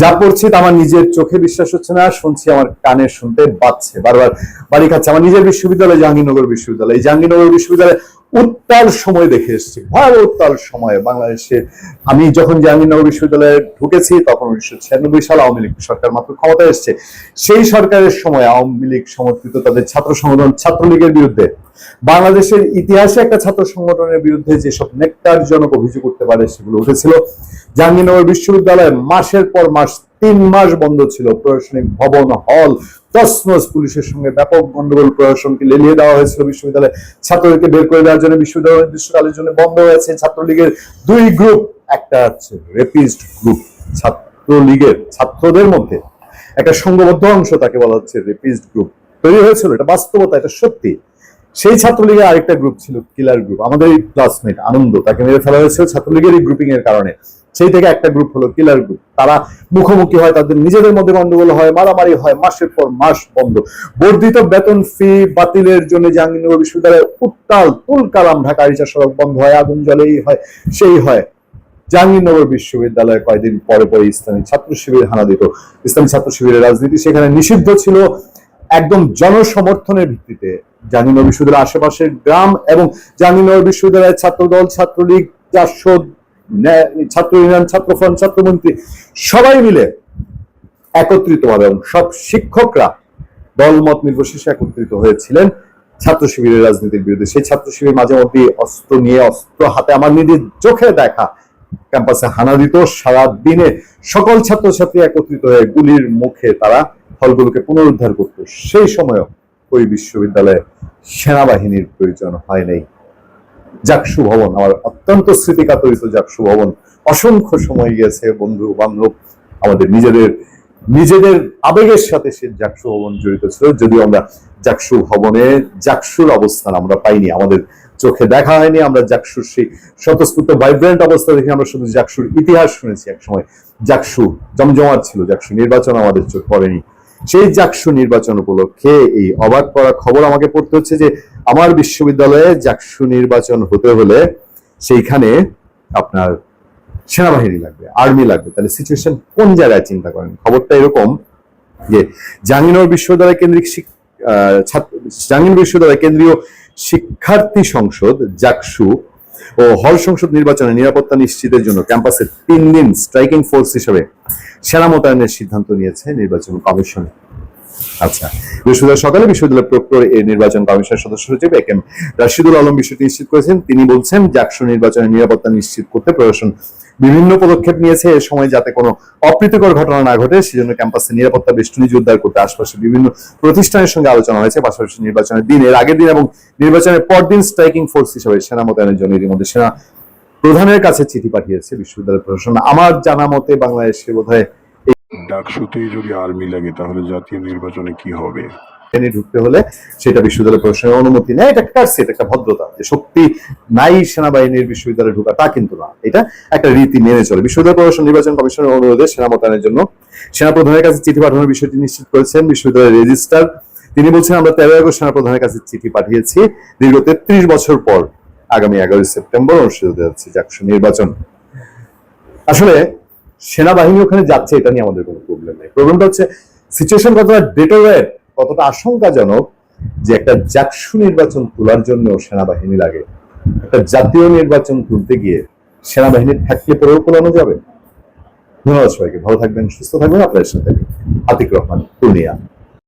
যা পড়ছি তা আমার নিজের চোখে বিশ্বাস হচ্ছে না, শুনছি আমার কানে শুনতে পাচ্ছে বারবার। বাড়ি খাচ্ছে আমার নিজের বিশ্ববিদ্যালয়, জাহাঙ্গীরনগর বিশ্ববিদ্যালয়। এই জাহাঙ্গীরনগর বিশ্ববিদ্যালয়ে উত্তাল সময় দেখে এসেছি, ভয়াবহ উত্তাল সময় বাংলাদেশে। আমি যখন জাহাঙ্গীরনগর বিশ্ববিদ্যালয়ে ঢুকেছি, তখন উনিশশো ছিয়ানব্বই সাল আওয়ামী লীগ সরকার মাত্র ক্ষমতায় এসছে। সেই সরকারের সময় আওয়ামী লীগ সমর্থিত তাদের ছাত্র সংগঠন ছাত্রলীগের বিরুদ্ধে। বাংলাদেশের ইতিহাসে একটা ছাত্র সংগঠনের বিরুদ্ধে যেসব নেকটারজনক অভিযোগ করতে পারে সেগুলো উঠেছিল। জাহাঙ্গীরনগর বিশ্ববিদ্যালয়ে মাসের পর মাস তিন মাস বন্ধ ছিল প্রশাসনিক ভবন হল। তসনস পুলিশের সঙ্গে ব্যাপক গন্ডগোল প্রশাসনকে লেলিয়ে দেওয়া হয়েছিল বিশ্ববিদ্যালয়ে। ছাত্রদেরকে বের করে দেওয়ার জন্য বিশ্ববিদ্যালয় নির্দিষ্টকালের জন্য বন্ধ হয়েছে। ছাত্রলীগের দুই গ্রুপ একটা হচ্ছে রেপিস্ট গ্রুপ ছাত্রলীগের ছাত্রদের মধ্যে। একটা সংঘবদ্ধ অংশ তাকে বলা হচ্ছে রেপিস্ট গ্রুপ তৈরি হয়েছিল, এটা বাস্তবতা, এটা সত্যি। সেই ছাত্রলীগের আরেকটা গ্রুপ ছিল কিলার গ্রুপ আমাদের ক্লাসমেট আনন্দ, তাকে মেরে ফেলা হয়েছিল ছাত্রলীগের এই গ্রুপিং এর কারণে। সেই থেকে একটা গ্রুপ হলো কিলার গ্রুপ তারা মুখোমুখি হয়, তাদের নিজেদের মধ্যে গন্ডগোল হয়, মারামারি হয়, মাসের পর মাস বন্ধ। বর্ধিত বেতন ফি বাতিলের জন্য জাহাঙ্গীরনগর বিশ্ববিদ্যালয়ে উত্তাল তুল কালাম ঢাকা রিচা সড়ক বন্ধ হয়, আগুন জ্বলে এই হয়, সেই হয়। জাহাঙ্গীরনগর বিশ্ববিদ্যালয়ে কয়েকদিন পরে পরে ইসলামী ছাত্র শিবির হানা দিত। ইসলামী ছাত্র শিবিরের রাজনীতি সেখানে নিষিদ্ধ ছিল। একদম জনসমর্থনের ভিত্তিতে জাহাঙ্গীরনগর বিশ্ববিদ্যালয়ের আশেপাশের গ্রাম এবং জাহাঙ্গীরনগর বিশ্ববিদ্যালয়ের ছাত্রদল, ছাত্রলীগ ন্যায়- ছাত্র ইউনিয়ন, ছাত্র ফ্রন্ট ছাত্রমন্ত্রী সবাই মিলে একত্রিত ভাবে এবং সব শিক্ষকরা দলমত নির্বিশেষে একত্রিত হয়েছিলেন। ছাত্র শিবিরের রাজনীতির বিরুদ্ধে। সেই ছাত্র শিবির মাঝে মধ্যে অস্ত্র নিয়ে, অস্ত্র হাতে আমার নিজের চোখে দেখা ক্যাম্পাসে হানা দিত। সারা দিনে সকল ছাত্রছাত্রী একত্রিত হয়ে গুলির মুখে তারা হলগুলোকে পুনরুদ্ধার করত। সেই সময়ও ওই বিশ্ববিদ্যালয়ে সেনাবাহিনীর প্রয়োজন হয় নাই। জাকসু ভবন আমার অত্যন্ত স্মৃতিকাতরিত জাকসু ভবন অসংখ্য সময় গেছে বন্ধু, বান্ধব, আমাদের নিজেদের নিজেদের আবেগের সাথে সে জাকসু ভবন জড়িত ছিল। যদিও আমরা জাকসু ভবনে জাকসুর অবস্থান আমরা পাইনি। আমাদের চোখে দেখা হয়নি, আমরা জাকসুর সেই স্বতঃস্ফূর্ত ভাইব্রেন্ট অবস্থা দেখে আমরা শুধু জাকসুর ইতিহাস শুনেছি একসময় জাকসু জমজমাট ছিল জাকসু নির্বাচন আমাদের চোখ পড়েনি। সেই জাকসু নির্বাচন উপলক্ষে এই অবাক করা খবর আমাকে পড়তে হচ্ছে যে আমার বিশ্ববিদ্যালয়ে জাকসু নির্বাচন হতে হলে সেইখানে আপনার সেনাবাহিনী লাগবে, আর্মি লাগবে। তাহলে সিচুয়েশন কোন জায়গায় চিন্তা করেন? খবরটা এরকম যে জাহাঙ্গীরনগর বিশ্ববিদ্যালয় কেন্দ্রিক জাহাঙ্গীরনগর বিশ্ববিদ্যালয় কেন্দ্রীয় শিক্ষার্থী সংসদ, জাকসু, ও হল সংসদ নির্বাচনে নিরাপত্তা নিশ্চিতের জন্য ক্যাম্পাসে তিন দিন স্ট্রাইকিং ফোর্স হিসেবে সেনা মোতায়েনের সিদ্ধান্ত নিয়েছে নির্বাচন কমিশন। আচ্ছা বৃহস্পতিবার সকালে বিশ্ববিদ্যালয় প্রক্টর নির্বাচন কমিশনের সদস্য সচিব রাশিদুল আলম বিষয়টি নিশ্চিত করেছেন। তিনি বলছেন জাকসু নির্বাচনের নিরাপত্তা নিশ্চিত করতে প্রশাসন বিভিন্ন পদক্ষেপ নিয়েছে এ সময় যাতে কোনো অপ্রীতিকর ঘটনা না ঘটে, সেজন্য ক্যাম্পাসে নিরাপত্তা বেষ্টনী জোরদার করতে আশপাশে বিভিন্ন প্রতিষ্ঠানের সঙ্গে আলোচনা হয়েছে। পাশাপাশি নির্বাচনের দিন, এর আগের দিন এবং নির্বাচনের পরদিন স্ট্রাইকিং ফোর্স হিসেবে সেনা মোতায়েনের জন্য ইতিমধ্যে সেনা প্রধানের কাছে চিঠি পাঠিয়েছে বিশ্ববিদ্যালয় প্রশাসন। আমার জানা মতে বাংলাদেশে বোধহয় ডাকসুতেই যদি আর্মি লাগে, তাহলে জাতীয় নির্বাচনে কি হবে? ট্রেনে ঢুকতে হলে সেটা বিশ্ববিদ্যালয় প্রশাসনের অনুমতি নেয়। এটা একটা এটা একটা ভদ্রতা। যে শক্তি নাই সেনাবাহিনীর বিশ্ববিদ্যালয়ে ঢোকা, তা কিন্তু না। এটা একটা রীতি মেনে চলে। বিশ্ববিদ্যালয় প্রশাসন, নির্বাচন কমিশনের অনুরোধে সেনা মোতায়েনের জন্য সেনা প্রধানের কাছে চিঠি পাঠানোর বিষয়টি নিশ্চিত করেছেন বিশ্ববিদ্যালয়ের রেজিস্ট্রার। তিনি বলছেন, আমরা তেরো আগস্ট সেনা প্রধানের কাছে চিঠি পাঠিয়েছি। দীর্ঘ তেত্রিশ বছর পর আগামী এগারোই সেপ্টেম্বর অনুষ্ঠিত হতে যাচ্ছে নির্বাচন। আসলে সেনাবাহিনী ওখানে যাচ্ছে, এটা নিয়ে আমাদের কোনো প্রবলেম নেই। প্রবলেমটা হচ্ছে সিচুয়েশন কতটা ডেটোরেট কতটা আশঙ্কাজনক যে একটা জাকসু নির্বাচন তোলার জন্য সেনাবাহিনী লাগে। একটা জাতীয় নির্বাচন তুলতে গিয়ে সেনাবাহিনীর থাকলে পরেও তোলানো যাবে। ধন্যবাদ সবাইকে, ভালো থাকবেন, সুস্থ থাকবেন, আপনাদের সাথে আতিক রহমান, পূর্ণিয়া।